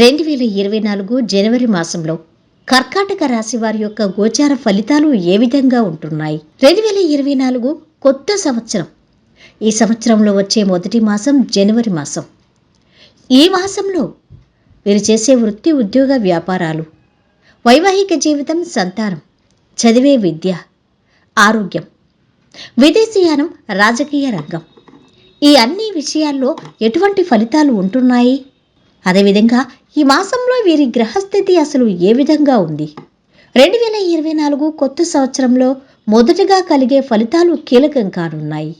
రెండు వేల ఇరవై నాలుగు జనవరి మాసంలో కర్కాటక రాశి వారి యొక్క గోచార ఫలితాలు ఏ విధంగా ఉంటున్నాయి? రెండు వేల ఇరవై నాలుగు కొత్త సంవత్సరం. ఈ సంవత్సరంలో వచ్చే మొదటి మాసం జనవరి మాసం. ఈ మాసంలో వీరు చేసే వృత్తి ఉద్యోగ వ్యాపారాలు వైవాహిక జీవితం సంతానం చదివే విద్య ఆరోగ్యం విదేశీయానం రాజకీయ రంగం. ఈ అన్ని విషయాల్లో ఎటువంటి ఫలితాలు ఉంటున్నాయి? అదేవిధంగా ఈ మాసంలో వీరి గ్రహస్థితి అసలు ఏ విధంగా ఉంది? రెండు వేల ఇరవై నాలుగు కొత్త సంవత్సరంలో మొదటగా కలిగే ఫలితాలు కీలకం కానున్నాయి.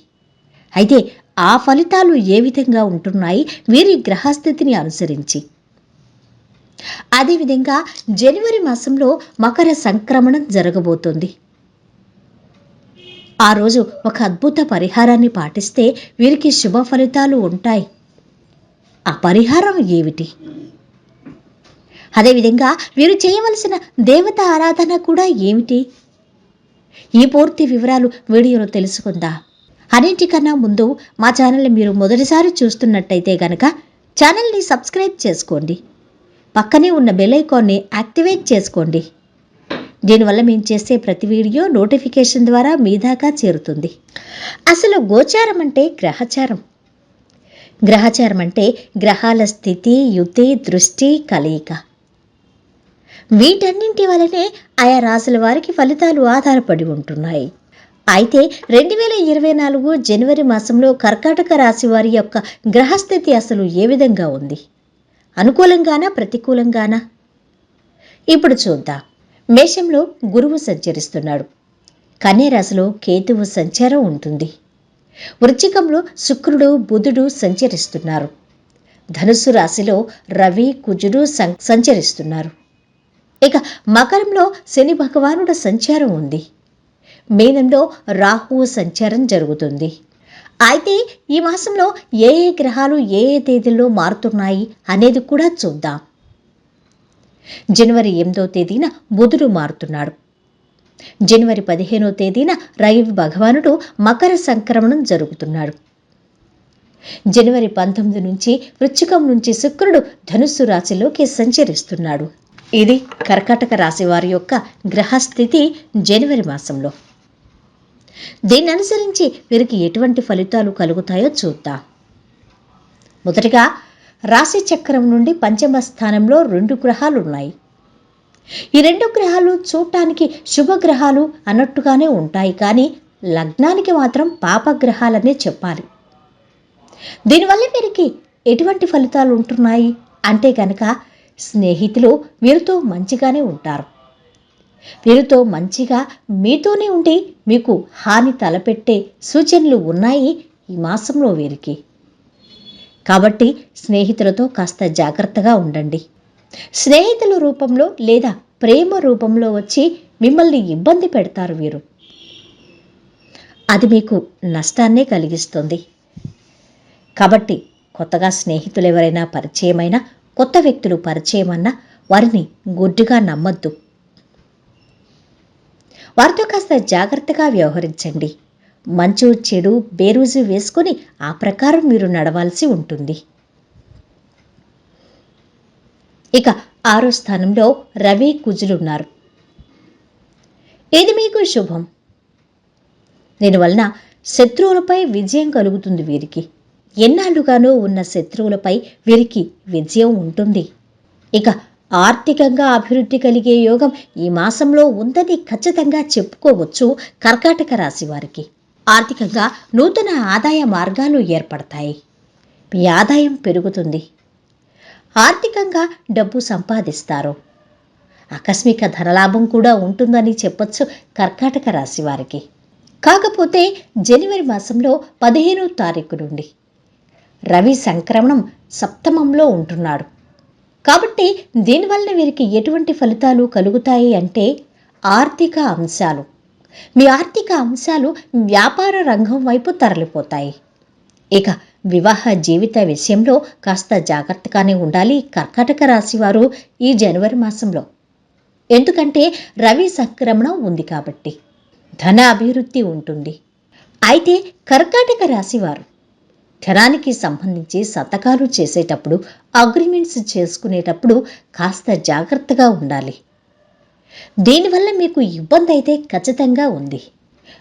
అయితే ఆ ఫలితాలు ఏ విధంగా ఉంటున్నాయి? వీరి గ్రహస్థితిని అనుసరించి. అదేవిధంగా జనవరి మాసంలో మకర సంక్రమణం జరగబోతోంది. ఆ రోజు ఒక అద్భుత పరిహారాన్ని పాటిస్తే వీరికి శుభ ఫలితాలు ఉంటాయి. ఆ పరిహారం ఏమిటి? అదేవిధంగా వీరు చేయవలసిన దేవత ఆరాధన కూడా ఏమిటి? ఈ పూర్తి వివరాలు వీడియోలో తెలుసుకుందా? అన్నింటికన్నా ముందు మా ఛానల్ని మీరు మొదటిసారి చూస్తున్నట్టయితే గనక ఛానల్ని సబ్స్క్రైబ్ చేసుకోండి. పక్కనే ఉన్న బెల్ ఐకాన్ని యాక్టివేట్ చేసుకోండి. దీనివల్ల మేము చేసే ప్రతి వీడియో నోటిఫికేషన్ ద్వారా మీ దాకా చేరుతుంది. అసలు గోచారం అంటే గ్రహచారం. గ్రహచారం అంటే గ్రహాల స్థితి యుతి దృష్టి కలయిక. వీటన్నింటి వలనే ఆయా రాసుల వారికి ఫలితాలు ఆధారపడి ఉంటున్నాయి. అయితే రెండు వేల ఇరవై నాలుగు జనవరి మాసంలో కర్కాటక రాశి వారి యొక్క గ్రహస్థితి అసలు ఏ విధంగా ఉంది? అనుకూలంగానా ప్రతికూలంగానా? ఇప్పుడు చూద్దాం. మేషంలో గురువు సంచరిస్తున్నాడు. కన్యరాశిలో కేతువు సంచారం ఉంటుంది. వృచ్చికంలో శుక్రుడు బుధుడు సంచరిస్తున్నారు. ధనుస్సు రాశిలో రవి కుజుడు సం- సంచరిస్తున్నారు. ఇక మకరంలో శని భగవానుడు సంచారం ఉంది. మీనంలో రాహువు సంచారం జరుగుతుంది. అయితే ఈ మాసంలో ఏ ఏ గ్రహాలు ఏ ఏ తేదీల్లో మారుతున్నాయి అనేది కూడా చూద్దాం. జనవరి ఎనిమిదో తేదీన బుధుడు మారుతున్నాడు. జనవరి పదిహేనో తేదీన రవి భగవానుడు మకర సంక్రమణం జరుగుతున్నాడు. జనవరి పంతొమ్మిది నుంచి వృచ్చికం నుంచి శుక్రుడు ధనుస్సు రాశిలోకి సంచరిస్తున్నాడు. ఇది కర్కాటక రాశి వారి యొక్క గ్రహస్థితి జనవరి మాసంలో. దీన్ని అనుసరించి వీరికి ఎటువంటి ఫలితాలు కలుగుతాయో చూద్దాం. మొదటిగా రాశి చక్రం నుండి పంచమ స్థానంలో రెండు గ్రహాలు ఉన్నాయి ఈ రెండు గ్రహాలు చూడటానికి శుభగ్రహాలు అన్నట్టుగానే ఉంటాయి కానీ లగ్నానికి మాత్రం పాపగ్రహాలనే చెప్పాలి. దీనివల్ల వీరికి ఎటువంటి ఫలితాలు ఉంటున్నాయి? అంటే గనక స్నేహితులు వీరితో మంచిగానే ఉంటారు. వీరితో మంచిగా మీతోనే ఉండి మీకు హాని తలపెట్టే సూచనలు ఉన్నాయి ఈ మాసంలో వీరికి. కాబట్టి స్నేహితులతో కాస్త జాగ్రత్తగా ఉండండి. స్నేహితుల రూపంలో లేదా ప్రేమ రూపంలో వచ్చి మిమ్మల్ని ఇబ్బంది పెడతారు వీరు. అది మీకు నష్టాన్నే కలిగిస్తుంది. కాబట్టి కొత్తగా స్నేహితులు ఎవరైనా పరిచయమైనా కొత్త వ్యక్తులు పరిచయమన్నా వారిని గుడ్డుగా నమ్మద్దు. వారితో కాస్త జాగ్రత్తగా వ్యవహరించండి. మంచు చెడు బేరూజు వేసుకొని ఆ ప్రకారం మీరు నడవాల్సి ఉంటుంది. ఇక ఆరో స్థానంలో రవి కుజులున్నారు. ఇది మీకు శుభం? దీనివలన శత్రువులపై విజయం కలుగుతుంది వీరికి. ఎన్నాళ్ళుగానో ఉన్న శత్రువులపై వీరికి విజయం ఉంటుంది. ఇక ఆర్థికంగా అభివృద్ధి కలిగే యోగం ఈ మాసంలో ఉందని ఖచ్చితంగా చెప్పుకోవచ్చు కర్కాటక రాశి వారికి. ఆర్థికంగా నూతన ఆదాయ మార్గాలు ఏర్పడతాయి. మీ ఆదాయం పెరుగుతుంది. ఆర్థికంగా డబ్బు సంపాదిస్తారు. ఆకస్మిక ధనలాభం కూడా ఉంటుందని చెప్పొచ్చు కర్కాటక రాశి వారికి. కాకపోతే జనవరి మాసంలో పదిహేనో తారీఖు నుండి రవి సంక్రమణం సప్తమంలో ఉంటున్నాడు. కాబట్టి దీనివల్ల వీరికి ఎటువంటి ఫలితాలు కలుగుతాయి అంటే ఆర్థిక అంశాలు. మీ ఆర్థిక అంశాలు వ్యాపార రంగం వైపు తరలిపోతాయి. ఇక వివాహ జీవిత విషయంలో కాస్త జాగ్రత్తగానే ఉండాలి కర్కాటక రాశివారు ఈ జనవరి మాసంలో. ఎందుకంటే రవి సంక్రమణం ఉంది కాబట్టి ధన అభివృద్ధి ఉంటుంది. అయితే కర్కాటక రాశివారు ధనానికి సంబంధించి సంతకాలు చేసేటప్పుడు అగ్రిమెంట్స్ చేసుకునేటప్పుడు కాస్త జాగ్రత్తగా ఉండాలి. దీనివల్ల మీకు ఇబ్బంది అయితే ఖచ్చితంగా ఉంది.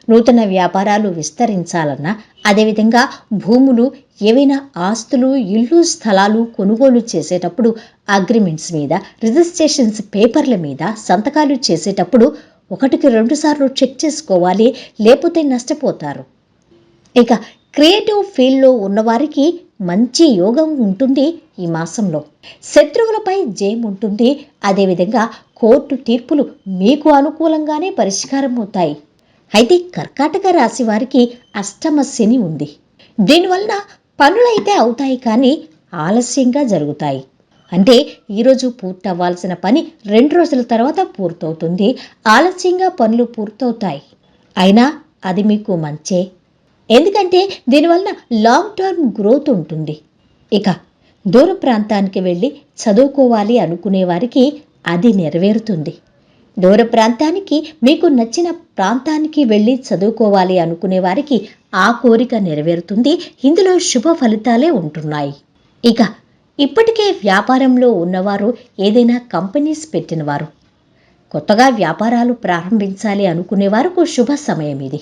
నూతన వ్యాపారాలు విస్తరించాలన్నా అదేవిధంగా భూములు ఏవైనా ఆస్తులు ఇళ్ళు స్థలాలు కొనుగోలు చేసేటప్పుడు అగ్రిమెంట్స్ మీద రిజిస్ట్రేషన్స్ పేపర్ల మీద సంతకాలు చేసేటప్పుడు ఒకటికి రెండు సార్లు చెక్ చేసుకోవాలి లేకపోతే నష్టపోతారు. ఇక క్రియేటివ్ ఫీల్డ్లో ఉన్నవారికి మంచి యోగం ఉంటుంది ఈ మాసంలో. శత్రువులపై జయం ఉంటుంది అదేవిధంగా కోర్టు తీర్పులు మీకు అనుకూలంగానే పరిష్కారం అవుతాయి అయితే కర్కాటక రాశి వారికి అష్టమ శని ఉంది. దీనివలన పనులైతే అవుతాయి కానీ ఆలస్యంగా జరుగుతాయి. అంటే ఈరోజు పూర్తవ్వాల్సిన పని రెండు రోజుల తర్వాత పూర్తవుతుంది. ఆలస్యంగా పనులు పూర్తవుతాయి. అయినా అది మీకు మంచే. ఎందుకంటే దీనివలన లాంగ్ టర్మ్ గ్రోత్ ఉంటుంది. ఇక దూర ప్రాంతానికి వెళ్ళి చదువుకోవాలి అనుకునే వారికి అది నెరవేరుతుంది. దూర ప్రాంతానికి మీకు నచ్చిన ప్రాంతానికి వెళ్ళి చదువుకోవాలి అనుకునే వారికి ఆ కోరిక నెరవేరుతుంది. ఇందులో శుభ ఫలితాలే ఉంటున్నాయి. ఇక ఇప్పటికే వ్యాపారంలో ఉన్నవారు ఏదైనా కంపెనీస్ పెట్టినవారు కొత్తగా వ్యాపారాలు ప్రారంభించాలి అనుకునే వారికి శుభ సమయం ఇది.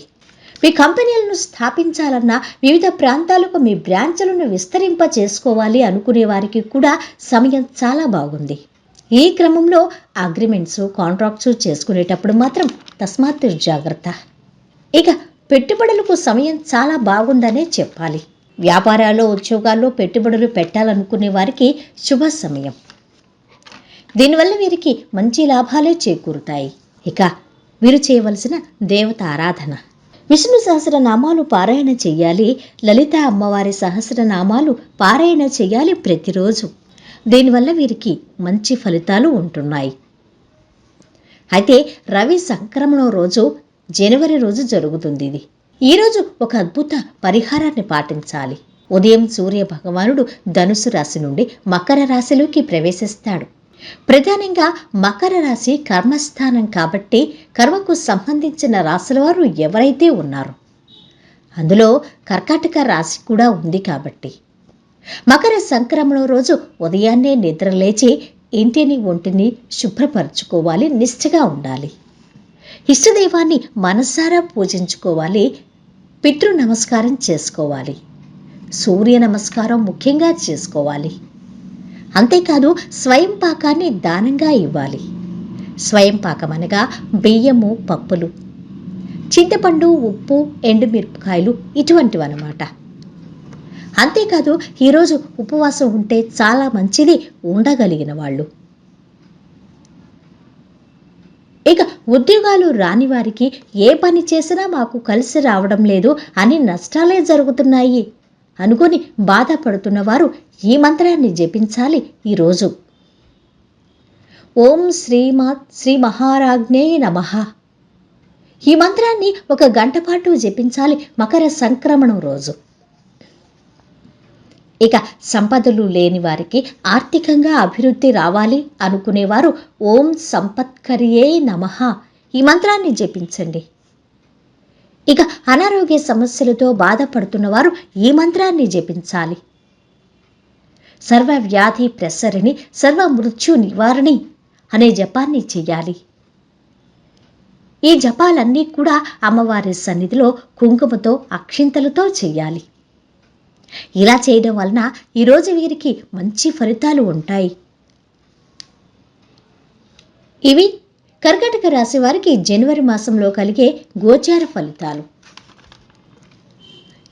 మీ కంపెనీలను స్థాపించాలన్నా వివిధ ప్రాంతాలకు మీ బ్రాంచ్లను విస్తరింప చేసుకోవాలి అనుకునే వారికి కూడా సమయం చాలా బాగుంది. ఈ క్రమంలో అగ్రిమెంట్స్ కాంట్రాక్ట్స్ చేసుకునేటప్పుడు మాత్రం తస్మాత్ జాగ్రత్త. ఇక పెట్టుబడులకు సమయం చాలా బాగుందనే చెప్పాలి. వ్యాపారాల్లో ఉద్యోగాల్లో పెట్టుబడులు పెట్టాలనుకునే వారికి శుభ సమయం. దీనివల్ల వీరికి మంచి లాభాలే చేకూరుతాయి. ఇక వీరు చేయవలసిన దేవత ఆరాధన. విష్ణు సహస్రనామాలు పారాయణ చెయ్యాలి లలిత అమ్మవారి సహస్రనామాలు పారాయణ చెయ్యాలి ప్రతిరోజు. దీనివల్ల వీరికి మంచి ఫలితాలు ఉంటున్నాయి. అయితే రవి సంక్రమణం రోజు జనవరి రోజు జరుగుతుంది ఇది. ఈరోజు ఒక అద్భుత పరిహారాన్ని పాటించాలి. ఉదయం సూర్య భగవానుడు ధనుసు రాశి నుండి మకర రాశిలోకి ప్రవేశిస్తాడు. ప్రధానంగా మకర రాశి కర్మస్థానం కాబట్టి కర్మకు సంబంధించిన రాశుల వారు ఎవరైతే ఉన్నారో అందులో కర్కాటక రాశి కూడా ఉంది కాబట్టి మకర సంక్రమణం రోజు ఉదయాన్నే నిద్రలేచి ఇంటిని ఒంటిని శుభ్రపరచుకోవాలి నిష్ఠగా ఉండాలి. ఇష్టదైవాన్ని మనసారా పూజించుకోవాలి పితృ నమస్కారం చేసుకోవాలి సూర్య నమస్కారం ముఖ్యంగా చేసుకోవాలి. అంతేకాదు స్వయం పాకాన్ని దానంగా ఇవ్వాలి. స్వయం పాకం అనగా బియ్యము పప్పులు చింతపండు ఉప్పు ఎండుమిరపకాయలు ఇటువంటివి అన్నమాట అంతేకాదు ఈరోజు ఉపవాసం ఉంటే చాలా మంచిది ఉండగలిగిన వాళ్ళు. ఇక ఉద్యోగాలు రాని వారికి ఏ పని చేసినా మాకు కలిసి రావడం లేదు అని నష్టాలే జరుగుతున్నాయి అనుకొని బాధపడుతున్న వారు ఈ మంత్రాన్ని జపించాలి ఈరోజు. ఓం శ్రీమా శ్రీ మహారాజ్ఞే నమః. ఈ మంత్రాన్ని ఒక గంట పాటు జపించాలి మకర సంక్రమణం రోజు. ఇక సంపదలు లేని వారికి ఆర్థికంగా అభివృద్ధి రావాలి అనుకునేవారు ఓం సంపత్కరియే నమః. ఈ మంత్రాన్ని జపించండి. ఇక అనారోగ్య సమస్యలతో బాధపడుతున్నవారు ఈ మంత్రాన్ని జపించాలి. సర్వ వ్యాధి ప్రసరిణి సర్వ మృత్యు నివారణి అనే జపాన్ని చెయ్యాలి. ఈ జపాలన్నీ కూడా అమ్మవారి సన్నిధిలో కుంకుమతో అక్షింతలతో చెయ్యాలి. ఇలా చేయడం వలన ఈరోజు వీరికి మంచి ఫలితాలు ఉంటాయి. ఇవి కర్కాటక రాశి వారికి జనవరి మాసంలో కలిగే గోచార ఫలితాలు.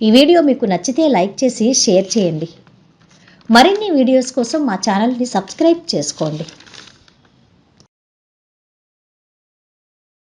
ఈ వీడియో మీకు నచ్చితే లైక్ చేసి షేర్ చేయండి. మరిన్ని వీడియోస్ కోసం మా ఛానల్ని సబ్స్క్రైబ్ చేసుకోండి.